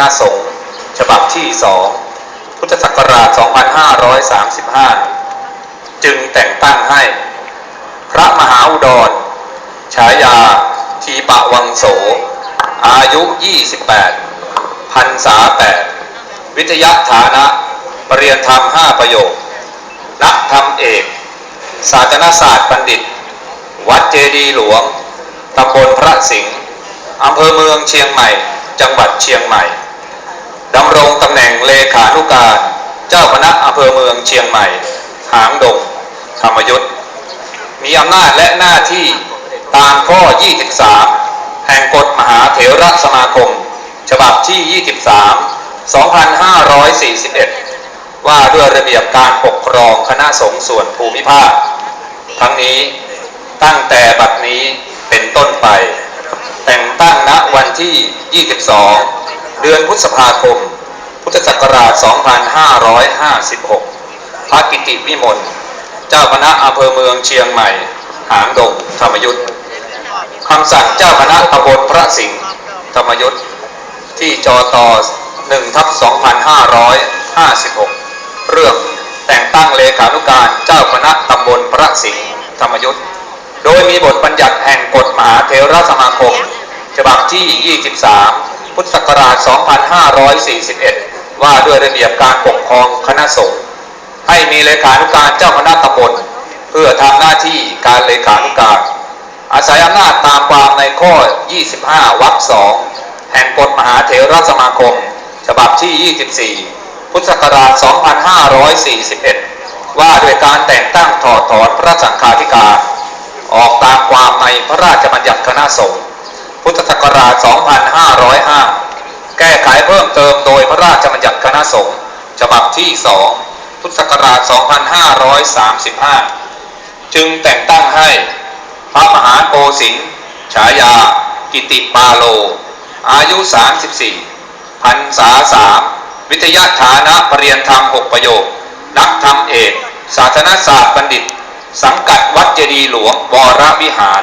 นาสงฆ์ฉบับที่2พุทธศักราช 2535 จึงแต่งตั้งให้ พระมหาอุดร ฉายา ทีปะวังโส อายุ 28พันษา 8 วิทยาฐานะปรริยนธรรม 5 ประโยค นักธรรมเอก ศาสนศาสตร์บัณฑิต วัดเจดีหลวง ตำบลพระสิงห์อำเภอเมืองเชียงใหม่ จังหวัดเชียงใหม่ ดำรงตำแหน่งเลขานุการ เจ้าคณะอำเภอเมืองเชียงใหม่ หางดงธรรมยุทธมีอำนาจและหน้าที่ตามข้อ 23 แห่งกฎมหาเถรสมาคม ฉบับที่ 23 2541 ว่าด้วยระเบียบการปกครองคณะสงฆ์ส่วนภูมิภาค ทั้งนี้ตั้งแต่บัดนี้เป็นต้นไป แต่งตั้งณวันที่ 22 เดือนพฤษภาคม พุทธศักราช 2556 พระกิติวิมล เจ้าคณะอำเภอเมืองเชียงใหม่ หางดง ธรรมยุทธ์คำสั่งเจ้าคณะตำบลพระสิงห์ ธรรมยุทธ์ที่จอต่อ1ทับ2556 เรื่องแต่งตั้งเลขานุการเจ้าคณะตำบลพระสิงห์ ธรรมยุทธ์ โดยมีบทบัญญัติแห่งกฎมหาเถรสมาคม ฉบับที่ 23 พุทธศักราช 2541 ว่าด้วยระเบียบการปกครองคณะสงฆ์ให้มีเลขานุการเจ้าคณะตำบลเพื่อทำหน้าที่การเลขานุการ อาศัยอำนาจตามความในข้อ 25 วรรคสองแห่งกฎมหาเถรสมาคม ฉบับที่ 24 พุทธศักราช 2541 ว่าด้วยการแต่งตั้งถอดถอนพระสังฆาธิการ ออกตามความในพระราชบัญญัติคณะสงฆ์ พุทธศักราช 2505 แก้ไขเพิ่มเติมโดยพระราชบัญญัติคณะสงฆ์ฉบับที่ 2 พุทธศักราช 2535 จึงแต่งตั้งให้พระมหาโกสินฉายา กิติปาโล อายุ 34 พันษาสามวิทยาฐานะปรริยนธรรม 6 ประโยค นักธรรมเอก ศาสนศาสตร์บัณฑิต สังกัดวัดเจดีหลวงวรวิหาร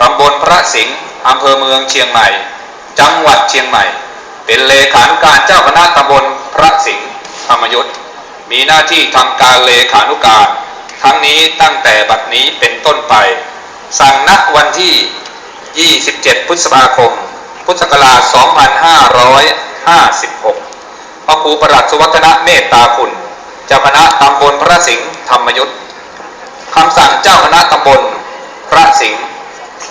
ตำบลพระสิงห์ อำเภอเมืองเชียงใหม่ จังหวัดเชียงใหม่ เป็นเลขานุการเจ้าคณะตำบลพระสิงห์ธรรมยุทธมีหน้าที่ทำการเลขานุการ ทั้งนี้ตั้งแต่บัดนี้เป็นต้นไป สั่งนักวันที่ 27 พฤษภาคม พุทธศักราช 2556 พระครูประหลัดสุวัฒนะเมตตาคุณ เจ้าคณะตำบลพระสิงห์ธรรมยุทธคำสั่งเจ้าคณะตำบลพระสิงห์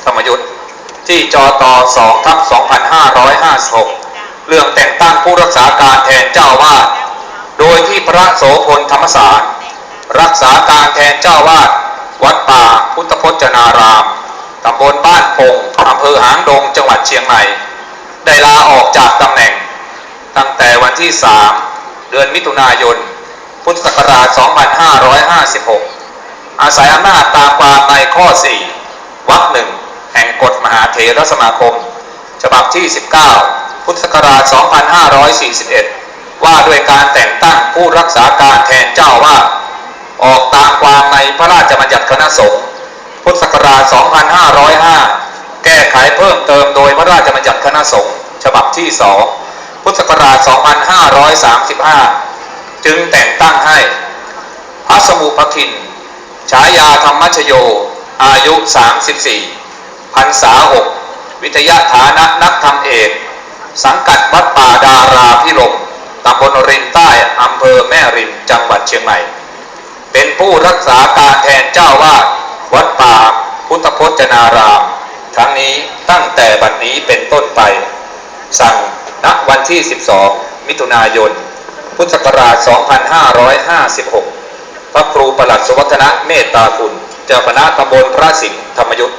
ธรรมยุทธที่จอ ตอ2ทับ2556 เรื่องแต่งตั้งผู้รักษาการแทนเจ้าวาด โดยที่พระโสพลธรรมสาร รักษาการแทนเจ้าวาด วัดป่าพุทธพจนาราม ตำบลบ้านพงอำเภอหางดง จังหวัดเชียงใหม่ ได้ลาออกจากตำแหน่ง ตั้งแต่วันที่ 3 เดือนมิถุนายน พุทธศักราช 2556 อาศัยอำนาจตามความในข้อ 4วรรคหนึ่ง แห่งกฎมหาเถรสมาคม ฉบับที่ 19 พุทธศักราช 2541 ว่าด้วยการแต่งตั้งผู้รักษาการแทนเจ้าว่า ออกตามความในพระราชบัญญัติคณะสงฆ์พุทธศักราช 2505 แก้ไขเพิ่มเติมโดยพระราชบัญญัติคณะสงฆ์ฉบับที่ 2 พุทธศักราช 2535 จึงแต่งตั้งให้พระสมุภคิน ฉายาธรรมชโย อายุ 34 พันษาหกวิทยาฐานะนักธรรมเอก สังกัดวัดป่าดาราพิรมตำบลรินใต้อำเภอแม่ริมจังหวัดเชียงใหม่ เป็นผู้รักษาการแทนเจ้าวาดวัดป่าพุทธพจนาราม ทั้งนี้ตั้งแต่บัดนี้เป็นต้นไป สั่งณวันที่ 12 มิถุนายน พุทธศักราช 2556 พระครูประหลัดสวัฒนะเมตตาคุณ เจ้าคณะตำบลพระสิงห์ธรรมยุทธ